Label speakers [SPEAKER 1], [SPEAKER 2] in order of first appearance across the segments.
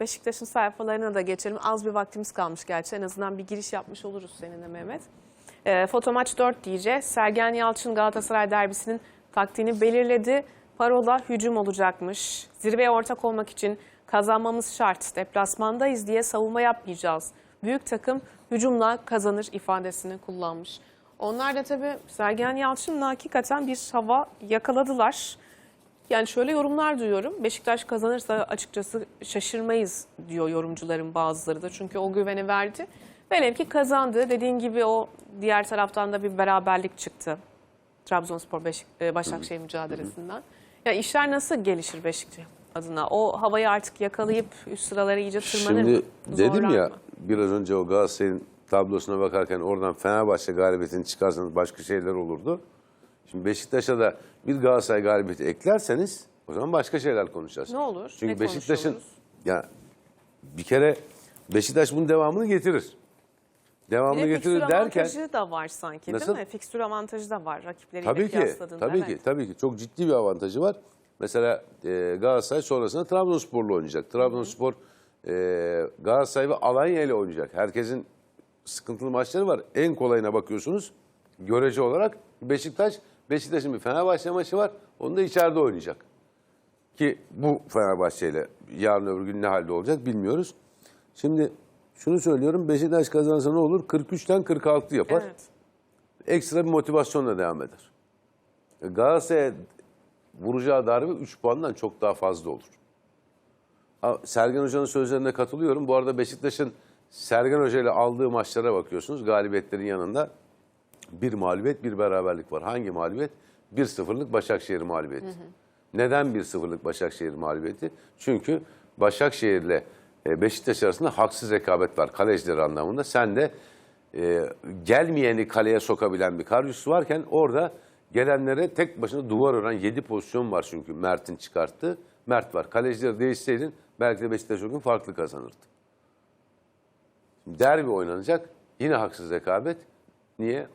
[SPEAKER 1] Beşiktaş'ın sayfalarına da geçelim. Az bir vaktimiz kalmış gerçi. En azından bir giriş yapmış oluruz seninle Mehmet. E, Fotomaç 4 diyeceğiz. Sergen Yalçın Galatasaray derbisinin taktiğini belirledi. Parola hücum olacakmış. Zirveye ortak olmak için kazanmamız şart. Deplasmandayız diye savunma yapmayacağız. Büyük takım hücumla kazanır ifadesini kullanmış. Onlar da tabii Sergen Yalçın'la hakikaten bir hava yakaladılar. Yani şöyle yorumlar duyuyorum. Beşiktaş kazanırsa açıkçası şaşırmayız diyor yorumcuların bazıları da. Çünkü o güveni verdi. Velev ki kazandı. Dediğin gibi o diğer taraftan da bir beraberlik çıktı. Trabzonspor Beşik, e, Başakşehir mücadelesinden. Ya işler nasıl gelişir Beşiktaş adına? O havayı artık yakalayıp üst sıralara iyice tırmanır
[SPEAKER 2] Şimdi
[SPEAKER 1] mı?
[SPEAKER 2] dedim
[SPEAKER 1] Zorlar
[SPEAKER 2] ya
[SPEAKER 1] mı?
[SPEAKER 2] biraz önce o Galatasaray'ın tablosuna bakarken oradan Fenerbahçe galibiyetini çıkarsanız başka şeyler olurdu. Şimdi Beşiktaş'a da bir Galatasaray galibiyeti eklerseniz o zaman başka şeyler konuşacağız.
[SPEAKER 1] Ne olur?
[SPEAKER 2] Çünkü
[SPEAKER 1] Ne
[SPEAKER 2] Beşiktaş'ın ya bir kere Beşiktaş bunun devamını getirir. Devamını
[SPEAKER 1] de
[SPEAKER 2] getirir derken
[SPEAKER 1] avantajı da var sanki
[SPEAKER 2] Nasıl?
[SPEAKER 1] değil mi? Fikstür avantajı da var rakipleriyle
[SPEAKER 2] Tabii ki, tabii
[SPEAKER 1] evet.
[SPEAKER 2] ki, tabii ki. Çok ciddi bir avantajı var. Mesela e, Galatasaray sonrasında Trabzonspor'la oynayacak. Trabzonspor e, Galatasaray ve Alanya ile oynayacak. Herkesin sıkıntılı maçları var. En kolayına bakıyorsunuz. Görece olarak Beşiktaş, Beşiktaş'ın bir Fenerbahçe maçı var. Onu da içeride oynayacak. Ki bu Fenerbahçe ile yarın öbür gün ne halde olacak bilmiyoruz. Şimdi şunu söylüyorum. Beşiktaş kazanırsa ne olur? 43'ten 46 yapar
[SPEAKER 1] Evet.
[SPEAKER 2] ekstra bir motivasyonla devam eder. Galatasaray'a vuracağı darbe 3 puandan çok daha fazla olur. Sergen Hoca'nın sözlerine katılıyorum. Bu arada Beşiktaş'ın Sergen Hoca ile aldığı maçlara bakıyorsunuz. Galibiyetlerin yanında bir mağlubiyet, bir beraberlik var. Hangi mağlubiyet? 1-0'lık Başakşehir mağlubiyeti. Neden 1-0'lık Başakşehir mağlubiyeti? Çünkü Başakşehir ile e, Beşiktaş arasında haksız rekabet var kaleciler anlamında. Sen de e, gelmeyeni kaleye sokabilen bir Karyus varken orada gelenlere tek başına duvar ören 7 pozisyon var çünkü Mert'in çıkarttığı. Mert var. Kalecileri değişseydin belki de Beşiktaş o gün farklı kazanırdı. Derbi oynanacak. Yine haksız rekabet. Niye?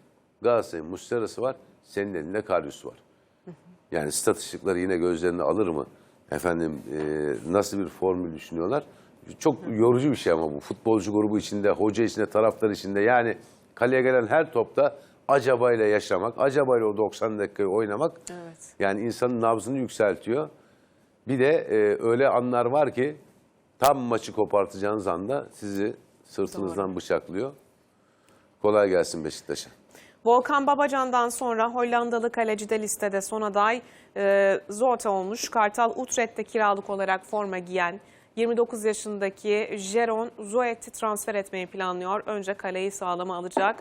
[SPEAKER 2] Galatasaray'ın Muslera'sı var. Senin elinde Karyus var. Yani statistikleri yine gözlerine alır mı? Efendim e, nasıl bir formül düşünüyorlar? Çok yorucu bir şey ama bu. Futbolcu grubu içinde, hoca içinde, taraftar içinde. Yani kaleye gelen her topta acabayla yaşamak, acabayla o 90 dakikayı oynamak
[SPEAKER 1] Evet.
[SPEAKER 2] yani insanın nabzını yükseltiyor. Bir de e, öyle anlar var ki tam maçı kopartacağınız anda sizi sırtınızdan bıçaklıyor. Kolay gelsin Beşiktaş'a.
[SPEAKER 1] Volkan Babacan'dan sonra Hollandalı kaleci de listede son aday e, Zota olmuş. Kartal Utrecht'te kiralık olarak forma giyen 29 yaşındaki Jeron Zoet'i transfer etmeyi planlıyor. Önce kaleyi sağlama alacak.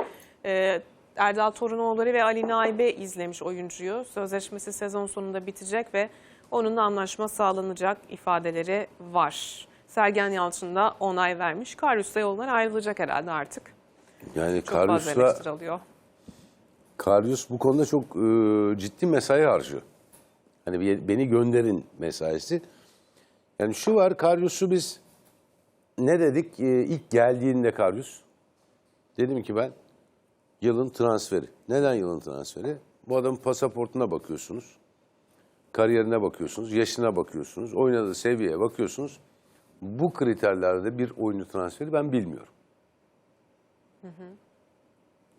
[SPEAKER 1] E, Erdal Torunoğulları ve Ali Naibe izlemiş oyuncuyu. Sözleşmesi sezon sonunda bitecek ve onunla anlaşma sağlanacak ifadeleri var. Sergen Yalçın da onay vermiş. Karyus'la yollar ayrılacak herhalde artık.
[SPEAKER 2] Yani
[SPEAKER 1] Çok alıyor.
[SPEAKER 2] Karyus bu konuda çok e, ciddi mesai harcıyor. Hani beni gönderin mesaisi. Yani şu var Karyus'u biz ne dedik E, ilk geldiğinde Karyus? Dedim ki ben yılın transferi. Neden yılın transferi? Bu adamın pasaportuna bakıyorsunuz. Kariyerine bakıyorsunuz, yaşına bakıyorsunuz, oynadığı seviyeye bakıyorsunuz. Bu kriterlerde bir oyuncu transferi ben bilmiyorum.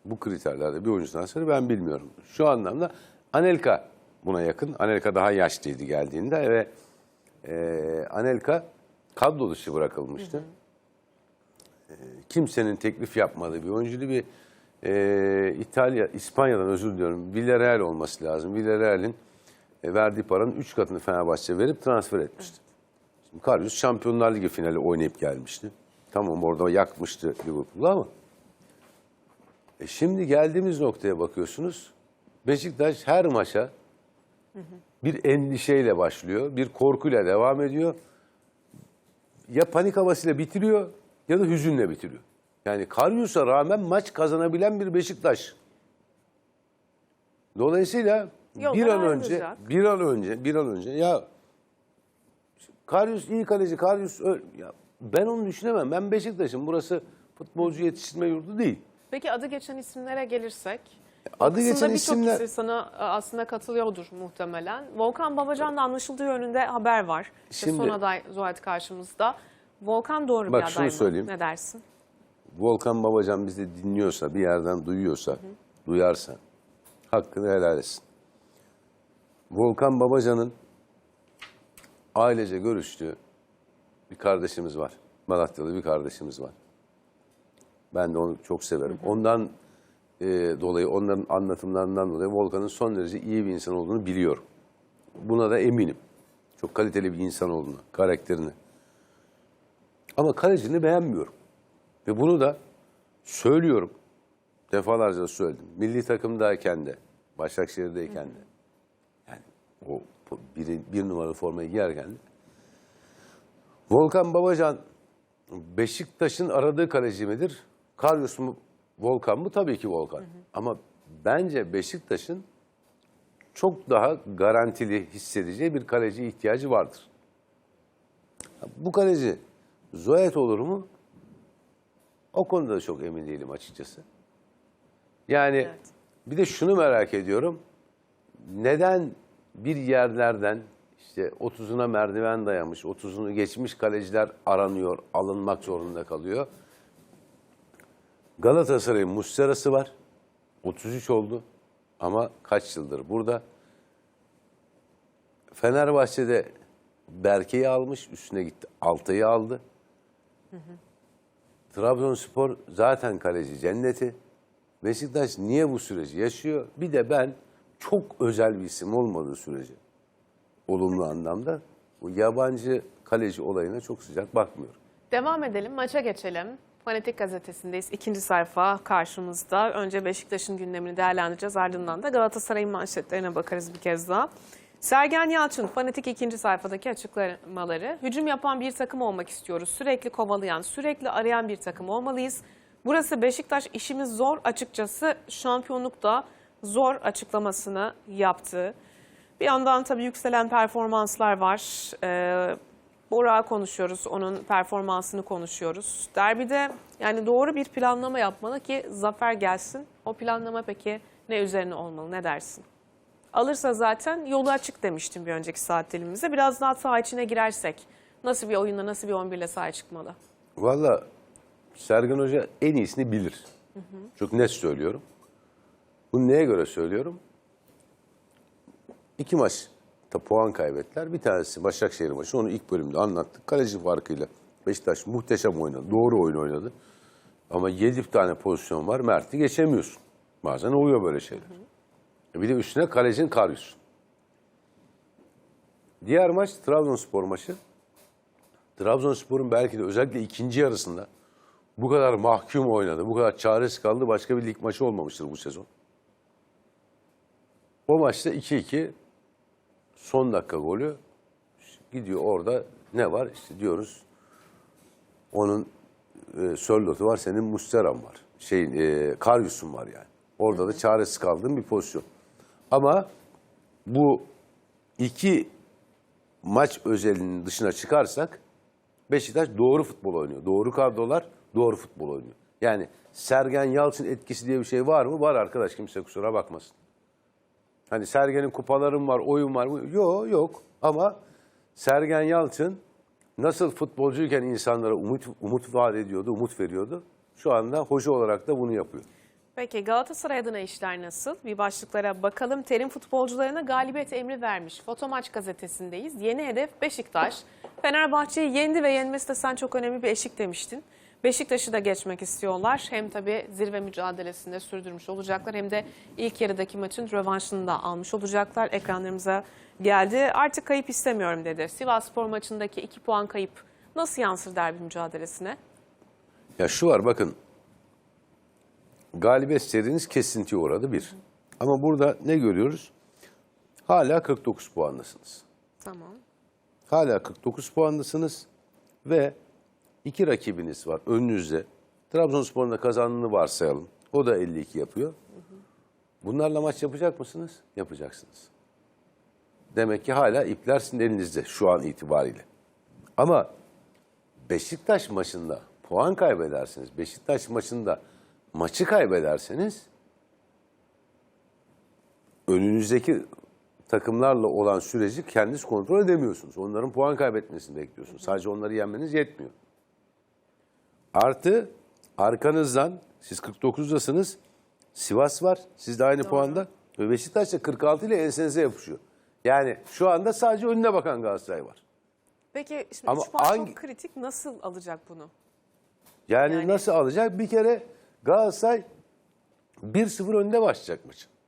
[SPEAKER 2] Bu kriterlerde bir oyuncu transferi ben bilmiyorum. Şu anlamda Anelka buna yakın. Anelka daha yaşlıydı geldiğinde ve e, Anelka kadro dışı bırakılmıştı. E, kimsenin teklif yapmadığı bir oyuncuydu. Bir e, İtalya, İspanya'dan özür diliyorum. Villarreal olması lazım. Villarreal'in e, verdiği paranın 3 katını Fenerbahçe verip transfer etmişti. Şimdi Karius Şampiyonlar Ligi finali oynayıp gelmişti. Tamam orada yakmıştı Liverpool'u ama e şimdi geldiğimiz noktaya bakıyorsunuz. Beşiktaş her maça bir endişeyle başlıyor, bir korkuyla devam ediyor. Ya panik havasıyla bitiriyor ya da hüzünle bitiriyor. Yani Karyus'a rağmen maç kazanabilen bir Beşiktaş. Dolayısıyla
[SPEAKER 1] Yoldan
[SPEAKER 2] bir an önce,
[SPEAKER 1] ayrılacak.
[SPEAKER 2] bir an önce, bir an önce ya Karyus iyi kaleci, Karyus ya ben onu düşünemem. Ben Beşiktaş'ım. Burası futbolcu yetiştirme yurdu değil.
[SPEAKER 1] Peki adı geçen isimlere gelirsek?
[SPEAKER 2] Adı geçen isimler
[SPEAKER 1] kişi sana e, aslında katılıyordur muhtemelen. Volkan Babacan'la anlaşıldığı yönünde haber var. İşte
[SPEAKER 2] Şimdi-
[SPEAKER 1] son aday Zuhat karşımızda. Volkan doğru
[SPEAKER 2] Bak
[SPEAKER 1] bir aday mı?
[SPEAKER 2] söyleyeyim.
[SPEAKER 1] Ne dersin?
[SPEAKER 2] Volkan Babacan bizi dinliyorsa, bir yerden duyuyorsa, duyarsa hakkını helal etsin. Volkan Babacan'ın ailece görüştüğü bir kardeşimiz var. Malatyalı bir kardeşimiz var. Ben de onu çok severim. Ondan e, dolayı, onların anlatımlarından dolayı Volkan'ın son derece iyi bir insan olduğunu biliyorum. Buna da eminim. Çok kaliteli bir insan olduğunu, karakterini. Ama kalecini beğenmiyorum. Ve bunu da söylüyorum. Defalarca da söyledim. Milli takımdayken de, Başakşehir'deyken de. Yani o bir, bir numaralı formayı giyerken de. Volkan Babacan Beşiktaş'ın aradığı kaleci midir? Karyos mu? Volkan mı? Tabii ki Volkan. Ama bence Beşiktaş'ın çok daha garantili hissedeceği bir kaleci ihtiyacı vardır. Bu kaleci Zoet olur mu? O konuda da çok emin değilim açıkçası. Yani
[SPEAKER 1] Evet.
[SPEAKER 2] bir de şunu merak ediyorum. Neden bir yerlerden işte 30'una merdiven dayamış, 30'unu geçmiş kaleciler aranıyor, alınmak zorunda kalıyor. Galatasaray'ın Muslera'sı var. 33 oldu ama kaç yıldır burada. Fenerbahçe'de Berke'yi almış, üstüne gitti. Altay'ı aldı. Trabzonspor zaten kaleci cenneti. Beşiktaş niye bu süreci yaşıyor? Bir de ben çok özel bir isim olmadığı sürece olumlu anlamda bu yabancı kaleci olayına çok sıcak bakmıyorum.
[SPEAKER 1] Devam edelim, maça geçelim. Fanatik gazetesindeyiz. İkinci sayfa karşımızda. Önce Beşiktaş'ın gündemini değerlendireceğiz. Ardından da Galatasaray'ın manşetlerine bakarız bir kez daha. Sergen Yalçın, Fanatik ikinci sayfadaki açıklamaları. Hücum yapan bir takım olmak istiyoruz. Sürekli kovalayan, sürekli arayan bir takım olmalıyız. Burası Beşiktaş işimiz zor açıkçası şampiyonlukta zor açıklamasını yaptı. Bir yandan tabii yükselen performanslar var. Ee, Burak'ı konuşuyoruz, onun performansını konuşuyoruz. Derbide yani doğru bir planlama yapmalı ki zafer gelsin. O planlama peki ne üzerine olmalı, ne dersin? Alırsa zaten yolu açık demiştim bir önceki saat dilimimizde. Biraz daha saha içine girersek nasıl bir oyunla, nasıl bir 11 ile sahaya çıkmalı?
[SPEAKER 2] Valla Sergen Hoca en iyisini bilir. Çok net söylüyorum. Bunu neye göre söylüyorum? İki maç da puan kaybettiler. Bir tanesi Başakşehir maçı. Onu ilk bölümde anlattık. Kaleci farkıyla Beşiktaş muhteşem oynadı. Doğru oyun oynadı. Ama yedi tane pozisyon var. Mert'i geçemiyorsun. Bazen oluyor böyle şeyler. E Bir de üstüne kalecin Karyus. Diğer maç Trabzonspor maçı. Trabzonspor'un belki de özellikle ikinci yarısında bu kadar mahkum oynadı, bu kadar çaresiz kaldı. Başka bir lig maçı olmamıştır bu sezon. O maçta 2-2 son dakika golü gidiyor orada ne var? İşte diyoruz onun e, Sörlot'u var, senin Musteram var. Şey, e, Karyus'un var yani. Orada da çaresiz kaldığın bir pozisyon. Ama bu iki maç özelinin dışına çıkarsak Beşiktaş doğru futbol oynuyor. Doğru kadrolar doğru futbol oynuyor. Yani Sergen Yalçın etkisi diye bir şey var mı? Var arkadaş kimse kusura bakmasın. Hani Sergen'in kupalarım var, oyun var mı? Yok yok. Ama Sergen Yalçın nasıl futbolcuyken insanlara umut, umut vaat ediyordu, umut veriyordu. Şu anda hoca olarak da bunu yapıyor.
[SPEAKER 1] Peki Galatasaray adına işler nasıl? Bir başlıklara bakalım. Terim futbolcularına galibiyet emri vermiş. Fotomaç gazetesindeyiz. Yeni hedef Beşiktaş. Fenerbahçe'yi yendi ve yenmesi de sen çok önemli bir eşik demiştin. Beşiktaş'ı da geçmek istiyorlar. Hem tabii zirve mücadelesinde sürdürmüş olacaklar hem de ilk yarıdaki maçın rövanşını da almış olacaklar. Ekranlarımıza geldi. Artık kayıp istemiyorum dedi. Sivas Spor maçındaki 2 puan kayıp nasıl yansır derbi mücadelesine?
[SPEAKER 2] Ya şu var bakın. Galibiyet seriniz kesintiye uğradı bir. Ama burada ne görüyoruz? Hala 49 puandasınız.
[SPEAKER 1] Tamam.
[SPEAKER 2] Hala 49 puandasınız ve iki rakibiniz var önünüzde. Trabzonspor'un da kazandığını varsayalım. O da 52 yapıyor. Bunlarla maç yapacak mısınız? Yapacaksınız. Demek ki hala ipler sizin elinizde şu an itibariyle. Ama Beşiktaş maçında puan kaybederseniz, Beşiktaş maçında maçı kaybederseniz önünüzdeki takımlarla olan süreci kendiniz kontrol edemiyorsunuz. Onların puan kaybetmesini bekliyorsunuz. Sadece onları yenmeniz yetmiyor. Artı arkanızdan siz 49'dasınız. Sivas var. Siz de aynı puanda. Ve Beşiktaş da 46 ile ensenize yapışıyor. Yani şu anda sadece önüne bakan Galatasaray var.
[SPEAKER 1] Peki şimdi
[SPEAKER 2] Ama
[SPEAKER 1] 3 puan
[SPEAKER 2] hangi-
[SPEAKER 1] çok kritik. Nasıl alacak bunu?
[SPEAKER 2] Yani,
[SPEAKER 1] Yani-
[SPEAKER 2] nasıl alacak? Bir kere Galatasaray 1-0 önde başlayacak maçı.